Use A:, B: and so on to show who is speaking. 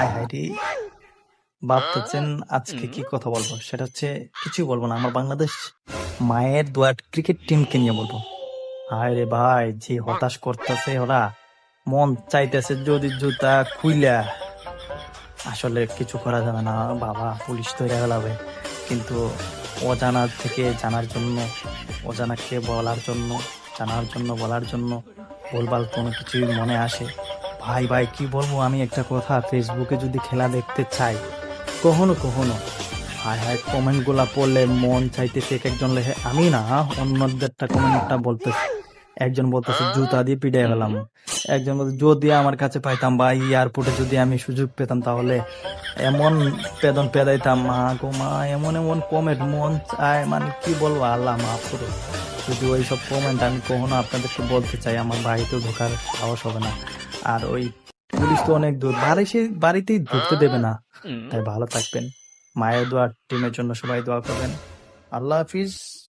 A: হায় হায় রে। ভাবতেছেন আজকে কি কথা বলব? সেটা হচ্ছে কিছুই বলব না আমার বাংলাদেশ মায়ের দোয়ার ক্রিকেট টিমকে নিয়ে বলব। হায় রে ভাই যে হতাশ করতেছে ওরা মন চাইতেছে যদি জুতা খুইলা। আসলে কিছু করা যাবে না বাবা পুলিশ তৈরি গেলাবে। কিন্তু অজানা থেকে জানার জন্য অজানাকে বলার জন্য জানার জন্য বলার জন্য ভুলভাল কোনো কিছুই মনে আসে। ভাই ভাই, কি বলব? আমি একটা কথা ফেসবুকে যদি খেলা দেখতে চাই, কখনো কখনো হায় হায় কমেন্টগুলা পড়লে মন চাইতেছে এক একজন লেখে, আমি না, অন্যদেরটা কমেন্টটা বলতেছে। একজন বলতেছে, জুতা দিয়ে পিটাই গেলাম একজন বলতে যদি আমার কাছে পাইতাম বা এয়ারপোর্টে যদি আমি সুযোগ পেতাম তাহলে এমন পেদন পেদাইতাম। মা গো মা, এমন এমন কমেন্ট মন চায় মানে কি বলব? আল্লাহ মাফ করো যদি ওই সব কমেন্ট আমি কখনো আপনাদেরকে বলতে চাই, আমার বাড়িতেও ঢোকার সাহস হবে না। আর ওই পুলিশ তো অনেক দূর। বাড়ি সে বাড়িতেই ঢুকতে দেবে না। তাই ভালো থাকবেন। মায়ের দোয়ার টিমের জন্য সবাই দোয়া করবেন। আল্লাহ হাফিজ।